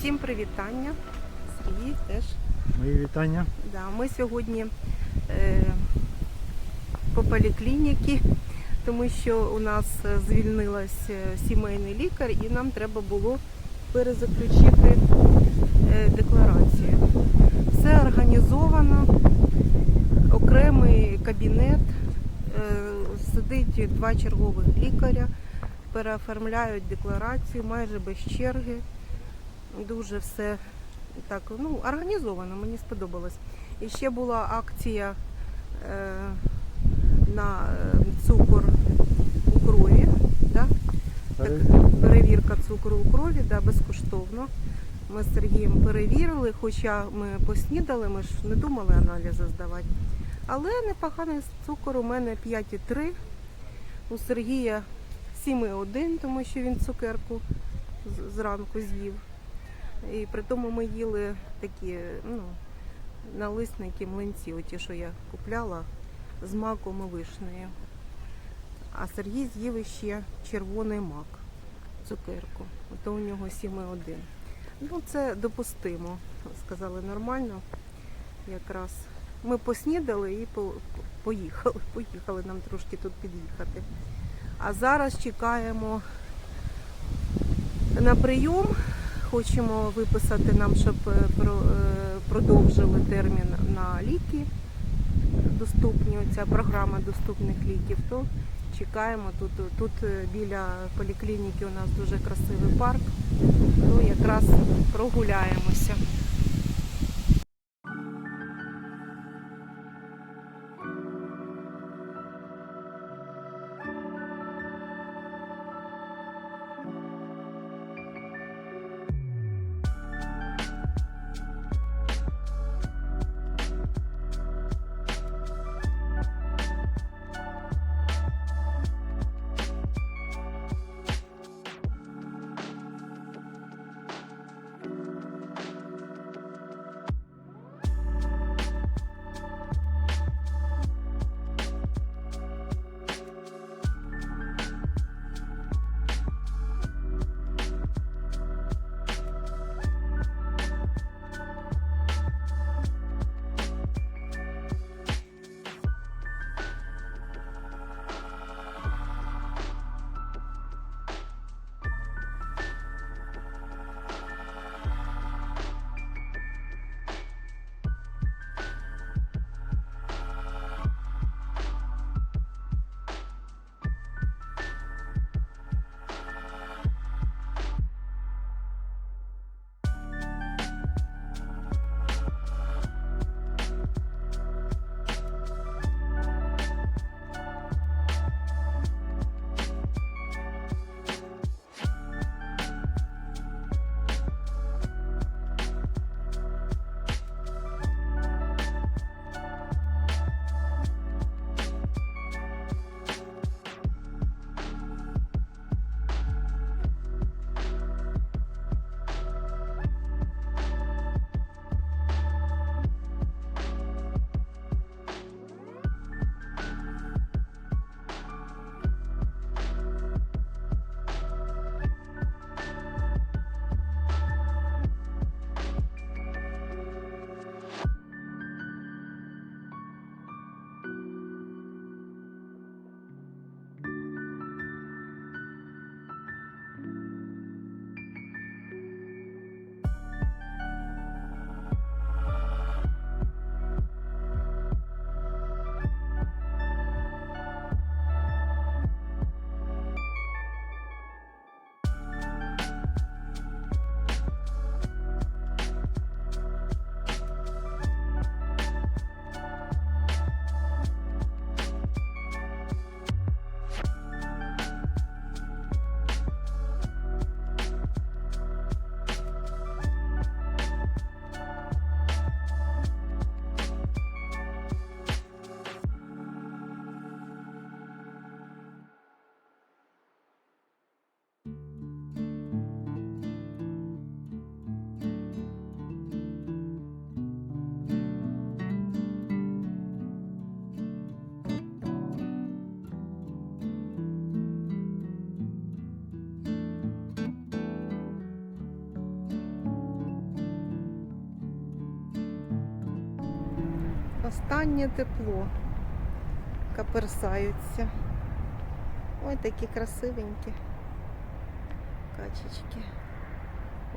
Всім привітання. Сергій теж. Мої вітання. Да, ми сьогодні е, по поліклініці, тому що у нас е, звільнилась е, сімейний лікар і нам треба було перезаключити е, декларацію. Все організовано, окремий кабінет, е, сидить два чергових лікаря, переоформляють декларацію майже без черги. Дуже все так ну, організовано, мені сподобалось. І ще була акція е, на е, цукор у крові. Да? Так, перевірка цукру у крові да, безкоштовно. Ми з Сергієм перевірили, хоча ми поснідали, ми ж не думали аналізи здавати. Але непоганий цукор у мене 5,3, у Сергія 7,1, тому що він цукерку зранку з'їв. І при тому ми їли такі ну, налисники, млинці, оті, що я купляла з маком і вишнею. А Сергій з'їв іще червоний мак, цукерку. Ото у нього 7,1. Ну, це допустимо. Сказали нормально. Якраз ми поснідали і поїхали. Поїхали нам трошки тут під'їхати. А зараз чекаємо на прийом. Хочемо виписати нам, щоб е, е, продовжили термін на ліки доступні. Ця програма доступних ліків. То чекаємо тут. Тут е, біля поліклініки у нас дуже красивий парк. То якраз прогуляємося. Останнє тепло. Каперсаються. Ой, такі красивенькі. Качечки.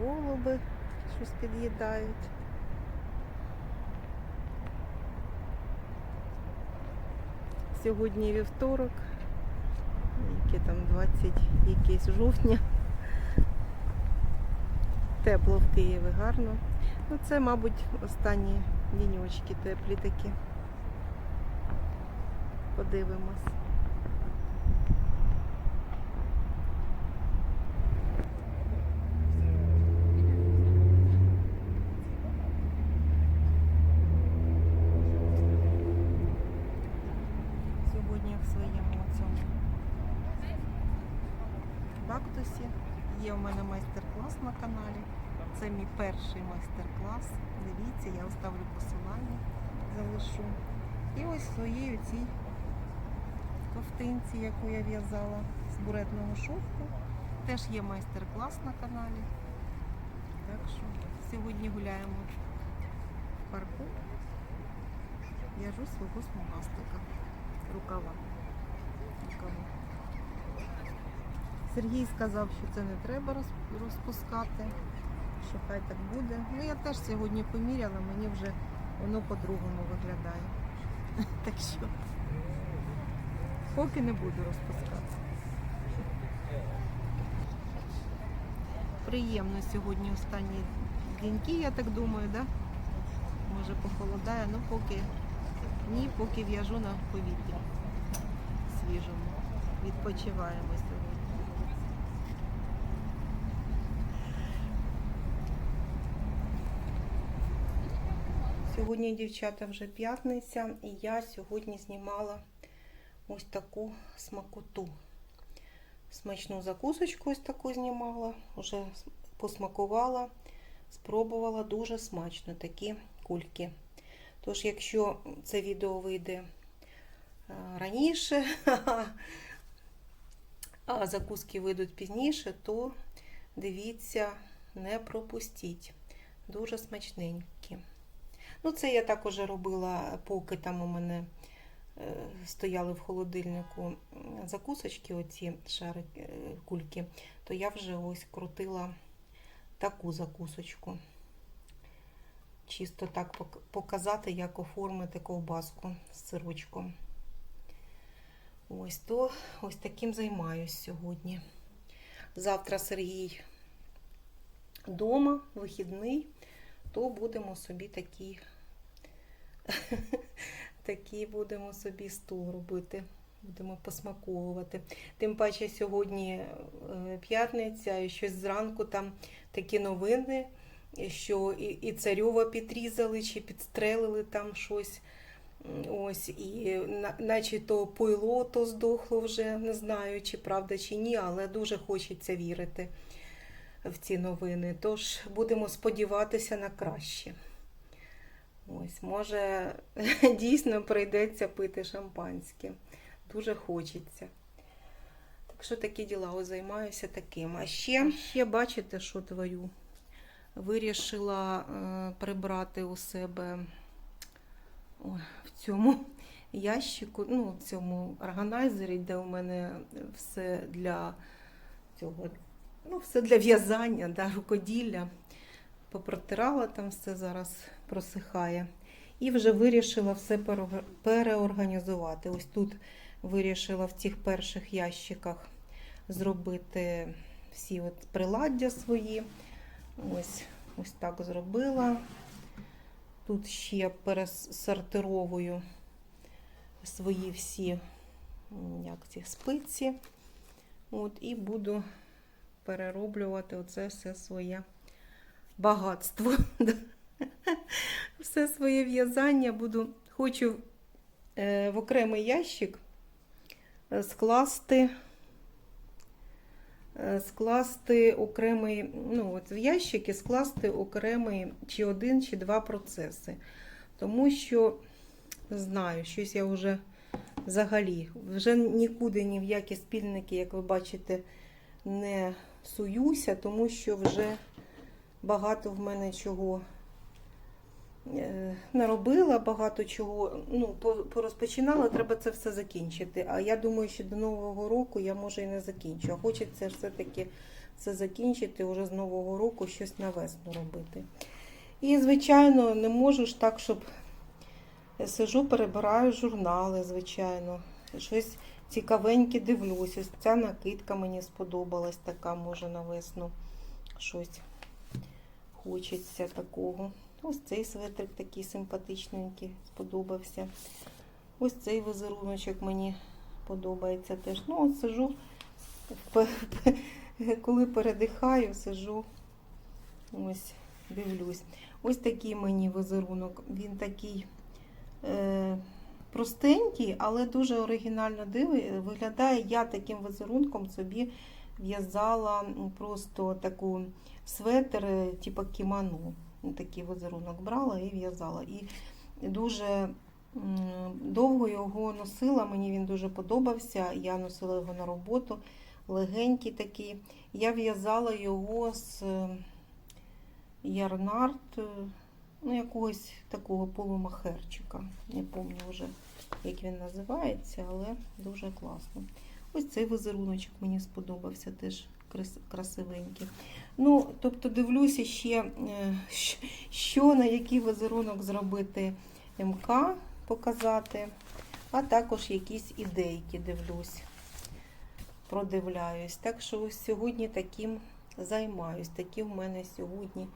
Голуби щось під'їдають. Сьогодні вівторок. Яке там 20 якесь жовтня. Тепло в Києві гарно. Ну це, мабуть, останні діньочки теплі такі. Подивимось. Сьогодні в своєму цьому бактусі є у мене майстер-клас на каналі. Це мій перший майстер-клас. Дивіться, я оставлю посилання, залишу. І ось в своїй цій ковтинці, яку я в'язала з буретного шовку. Теж є майстер-клас на каналі. Так що сьогодні гуляємо в парку. В'яжу свого смугастика. Рукава. Рукава. Сергій сказав, що це не треба розпускати, що хай так буде. Ну я теж сьогодні поміряла, мені вже воно по-другому виглядає. Так що поки не буду розпускати. Приємно сьогодні останні деньки, я так думаю, да? Може похолодає, ну поки ні, поки в'яжу на повітрі свіжому. Відпочиваємо сьогодні. Дівчата, вже п'ятниця, і я сьогодні знімала ось таку смакоту. Смачну закусочку ось таку знімала, вже посмакувала, спробувала дуже смачно такі кульки. Тож, якщо це відео вийде е, раніше, а закуски вийдуть пізніше, то дивіться, не пропустіть. Дуже смачненькі. Ну, це я також робила, поки там у мене е, стояли в холодильнику закусочки, оці шарики, е, кульки, то я вже ось крутила таку закусочку. Чисто так показати, як оформити ковбаску з сирочком. Ось то ось таким займаюсь сьогодні. Завтра Сергій вдома, вихідний, то будемо собі такі, такі будемо собі стол робити. Будемо посмаковувати. Тим паче сьогодні е, п'ятниця, і щось зранку там такі новини, що і, і царьова підрізали, чи підстрелили там щось. Ось, і наче то пойло то здохло вже, не знаю, чи правда, чи ні, але дуже хочеться вірити в ці новини. Тож будемо сподіватися на краще. Ось, може, дійсно прийдеться пити шампанське. Дуже хочеться. Так що такі діла, займаюся таким. А ще, ще бачите, що творю. Вирішила е, прибрати у себе ой, в цьому ящику, ну, в цьому органайзері, де у мене все для цього, ну, все для в'язання, да, рукоділля. Попротирала там все зараз просихає. І вже вирішила все переорганізувати. Ось тут вирішила в цих перших ящиках зробити всі от приладдя свої. Ось, ось так зробила. Тут ще пересортировую свої всі як ці спиці. От, і буду перероблювати оце все своє багатство. Все своє в'язання буду, хочу е, в окремий ящик е, скласти, е, скласти окремий, ну, от в ящики скласти окремий чи один, чи два процеси. Тому що знаю, щось я вже взагалі вже нікуди ні в які спільники, як ви бачите, не суюся, тому що вже багато в мене чого е, наробила багато чого. Ну, порозпочинала, треба це все закінчити. А я думаю, що до Нового року я може і не закінчу. А хочеться все-таки це закінчити вже з Нового року, щось на весну робити. І, звичайно, не можу ж так, щоб сижу, перебираю журнали, звичайно. Щось цікавеньке дивлюсь. Ось ця накидка мені сподобалась, така може на весну. Щось хочеться такого. Ось цей светрик такий симпатичненький, сподобався. Ось цей візеруночок мені подобається теж. Ну, от сижу, коли передихаю, сижу, ось, дивлюсь. Ось такий мені візерунок. Він такий е, простенький, але дуже оригінально диви, виглядає. Я таким візерунком собі в'язала просто таку светр, е, типу кімоно. Такий візерунок брала і в'язала. І дуже довго його носила, мені він дуже подобався. Я носила його на роботу, легенький такий. Я в'язала його з е, ярнард, е, ну, якогось такого полумахерчика. Не пам'ятаю вже, як він називається, але дуже класно. Ось цей візеруночок мені сподобався, теж красивенький. Ну, тобто дивлюся ще, е, що на який візерунок зробити МК, показати, а також якісь ідейки дивлюсь, продивляюсь. Так що ось сьогодні таким займаюсь. Такі в мене сьогодні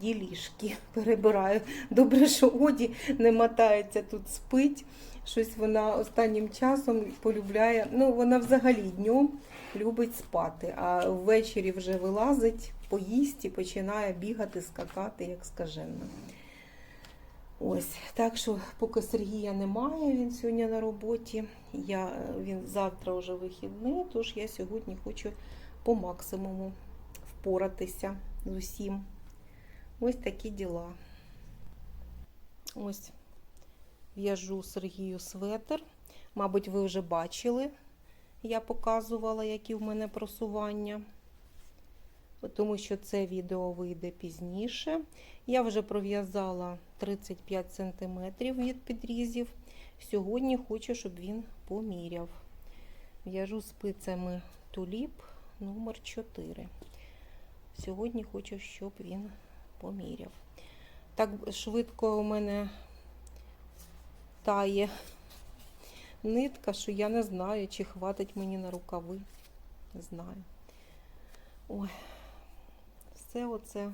ділішки перебираю. Добре, що Оді не мотається тут спить. Щось вона останнім часом полюбляє. Ну, вона взагалі днем любить спати, а ввечері вже вилазить, поїсть і починає бігати, скакати, як скажена. Ось, так що поки Сергія немає, він сьогодні на роботі. Я, він завтра вже вихідний, тож я сьогодні хочу по максимуму впоратися з усім. Ось такі діла. Ось в'яжу Сергію светр. Мабуть, ви вже бачили, я показувала, які в мене просування. Тому що це відео вийде пізніше. Я вже пров'язала 35 см від підрізів. Сьогодні хочу, щоб він поміряв. В'яжу спицями туліп номер 4 Сьогодні хочу, щоб він поміряв. Так швидко у мене тає нитка, що я не знаю, чи хватить мені на рукави. Не знаю. Ой, все оце,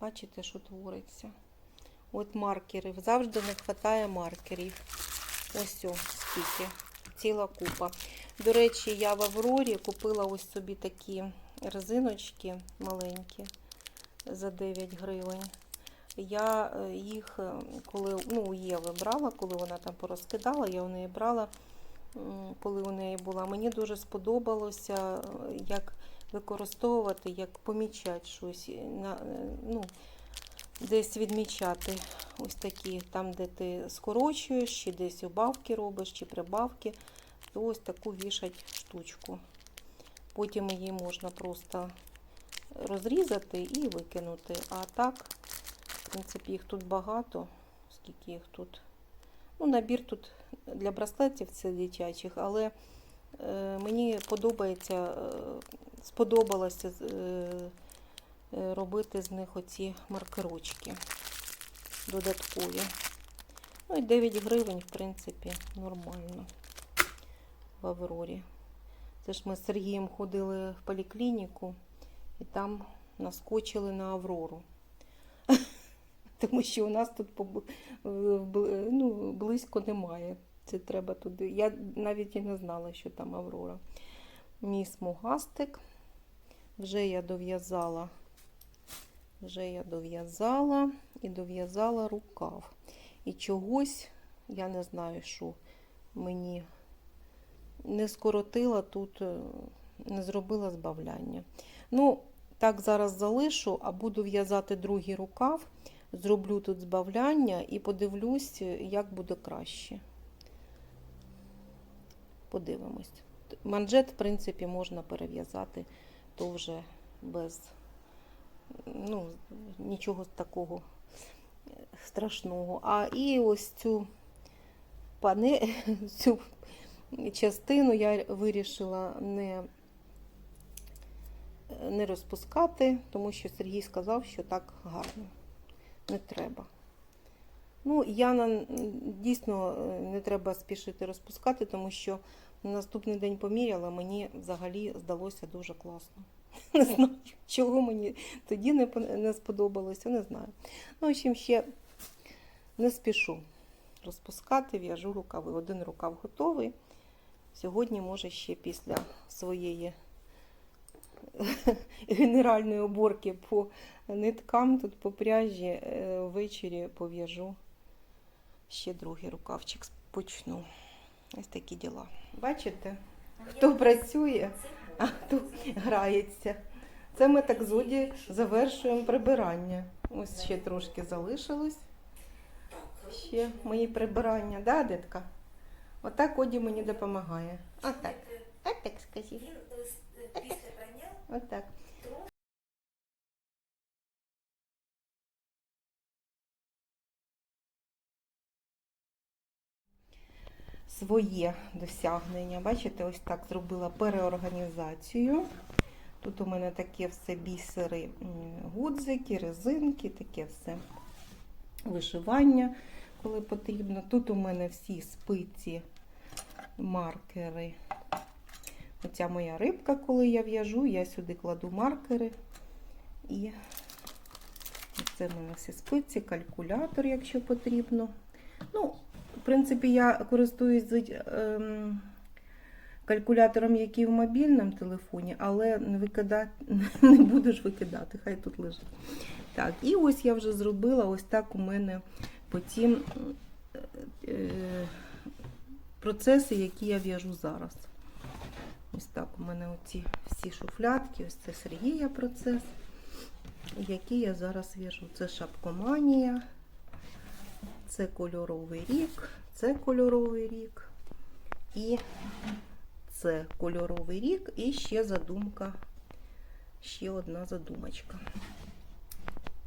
бачите, що твориться. От маркерів. Завжди не вистачає маркерів. Ось о, скільки. Ціла купа. До речі, я в Аврорі купила ось собі такі резиночки маленькі за 9 гривень. Я е, їх, е, коли ну, у Єви брала, коли вона там порозкидала, я у неї брала, коли у неї була. Мені дуже сподобалося, е, як використовувати, як помічати щось, на, ну, десь відмічати ось такі, там, де ти скорочуєш, чи десь убавки робиш, чи прибавки, то ось таку вішать штучку. Потім її можна просто розрізати і викинути. А так, принципі, їх тут багато. Скільки їх тут? Ну, набір тут для браслетів це дитячих, але е, мені подобається, е, сподобалося е, е, робити з них оці маркерочки додаткові. Ну і 9 гривень, в принципі, нормально в Аврорі. Це ж ми з Сергієм ходили в поліклініку і там наскочили на Аврору. Тому що у нас тут в- б- ну, близько немає. Це треба туди. Я навіть і не знала, що там Аврора. Мій смугастик. Вже я дов'язала. Вже я дов'язала і дов'язала рукав. І чогось, я не знаю, що мені не скоротила тут, е, не зробила збавляння. Ну, так зараз залишу, а буду в'язати другий рукав, зроблю тут збавляння і подивлюсь, як буде краще. Подивимось. Манжет, в принципі, можна перев'язати, то вже без ну, нічого такого страшного. А і ось цю пане, цю частину я вирішила не, не розпускати, тому що Сергій сказав, що так гарно. Не треба. Ну, я дійсно е, не треба спішити розпускати, тому що на наступний день поміряла, мені взагалі здалося дуже класно. Не знаю, чого мені тоді не, не сподобалося, не знаю. Ну, в общем, ще не спішу розпускати, в'яжу рукави. Один рукав готовий. Сьогодні, може, ще після своєї генеральної уборки по ниткам, тут по пряжі, е, ввечері пов'яжу ще другий рукавчик почну. Ось такі діла. Бачите, хто працює, а хто грається. Це ми так з Оді завершуємо прибирання. Ось ще трошки залишилось. Ще мої прибирання, да, дитка? Отак Оді мені допомагає. Отак. Отак скажи. Прання Отак. Своє досягнення. Бачите, ось так зробила переорганізацію. Тут у мене таке все бісери, гудзики, резинки, таке все вишивання, коли потрібно. Тут у мене всі спиці, маркери. Оця моя рибка, коли я в'яжу, я сюди кладу маркери. І це в мене всі спиці, калькулятор, якщо потрібно. Ну, в принципі, я користуюсь ем, калькулятором, який в мобільному телефоні, але не, викидати, не буду ж викидати, хай тут лежить. Так, і ось я вже зробила ось так у мене потім е, процеси, які я в'яжу зараз. Ось так у мене оці всі шуфлятки, ось це Сергія процес, який я зараз в'яжу. Це шапкоманія, це кольоровий рік, це кольоровий рік, і це кольоровий рік, і ще задумка, ще одна задумочка.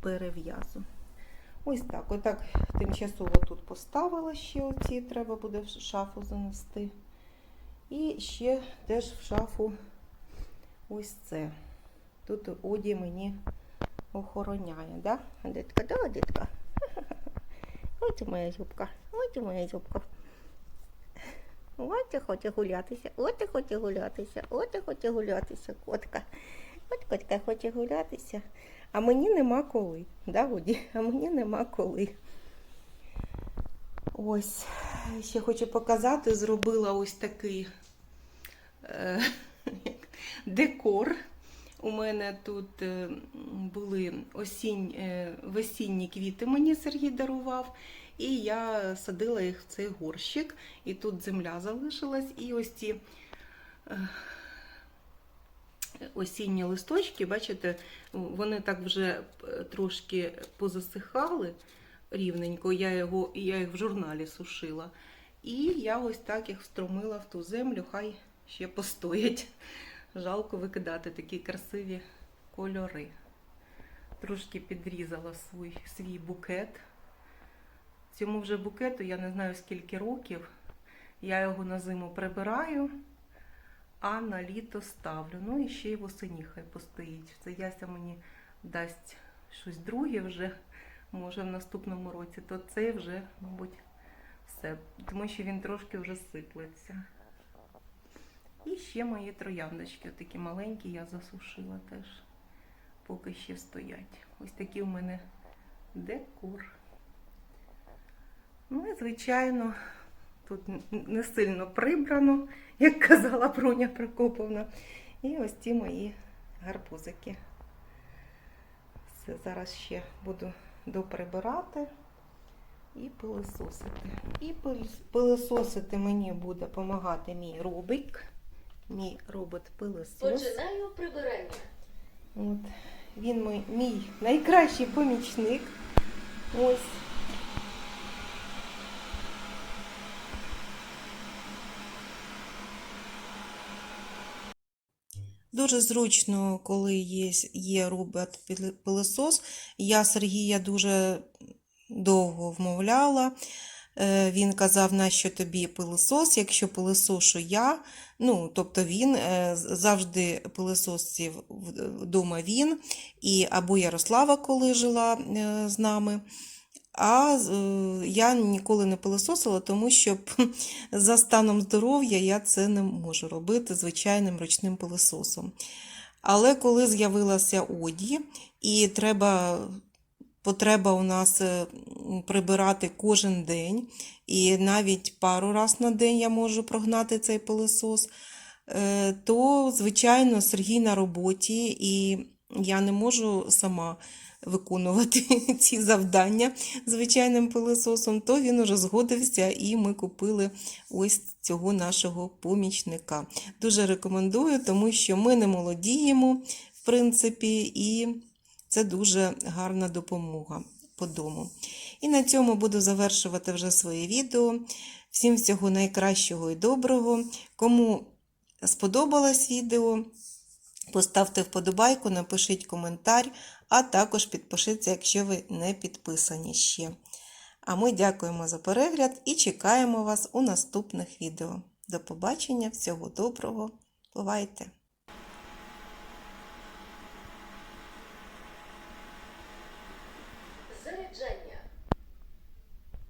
Перев'язу. Ось так. Отак тимчасово тут поставила ще оці, треба буде в шафу занести. І ще теж в шафу ось це. Тут Оді мені охороняє, да? Дитка, да, дитка? Ось моя зубка, ось моя зубка. От і хоче гулятися, от і хоче гулятися, от і хоче гулятися, котка. От котка хоче гулятися. А мені нема коли, да, Оді? А мені нема коли. Ось, ще хочу показати, зробила ось такий е, декор. У мене тут е, були осінь, е, весінні квіти, мені Сергій дарував, і я садила їх в цей горщик. І тут земля залишилась, і ось ці осінні листочки, бачите, вони так вже трошки позасихали рівненько, я, його, я їх в журналі сушила. І я ось так їх встромила в ту землю, хай ще постоять. Жалко викидати такі красиві кольори. Трошки підрізала свій, свій букет. Цьому вже букету я не знаю скільки років. Я його на зиму прибираю, а на літо ставлю. Ну і ще й восені хай постоїть. Це Яся мені дасть щось друге вже, може в наступному році, то це вже, мабуть, все. Тому що він трошки вже сиплеться. І ще мої трояндочки, такі маленькі, я засушила теж, поки ще стоять. Ось такий у мене декор. Ну і, звичайно, тут не сильно прибрано, як казала Броня Прокоповна. І ось ці мої гарбузики. Все, зараз ще буду доприбирати і пилисосити. І пилис- пилисосити мені буде допомагати мій робик, мій робот-пилисос. починаю прибирання. От. Він мій, мій найкращий помічник. Ось. Дуже зручно, коли є, є робот-пилосос. Я Сергія дуже довго вмовляла. Е, Він казав, нащо тобі пилосос, якщо пилосошу я. Ну, тобто він е, завжди пилососив в- вдома він, і або Ярослава, коли жила е, з нами. А е, я ніколи не пилососила, тому що за станом здоров'я я це не можу робити звичайним ручним пилососом. Але коли з'явилася Оді, і треба, потреба у нас е, прибирати кожен день, і навіть пару раз на день я можу прогнати цей пилосос, е, то, звичайно, Сергій на роботі, і я не можу сама виконувати ці завдання звичайним пилососом, то він уже згодився, і ми купили ось цього нашого помічника. Дуже рекомендую, тому що ми не молодіємо, в принципі, і це дуже гарна допомога по дому. І на цьому буду завершувати вже своє відео. Всім всього найкращого і доброго. Кому сподобалось відео, поставте вподобайку, напишіть коментар, а також підпишіться, якщо ви не підписані ще. А ми дякуємо за перегляд і чекаємо вас у наступних відео. До побачення, всього доброго, бувайте!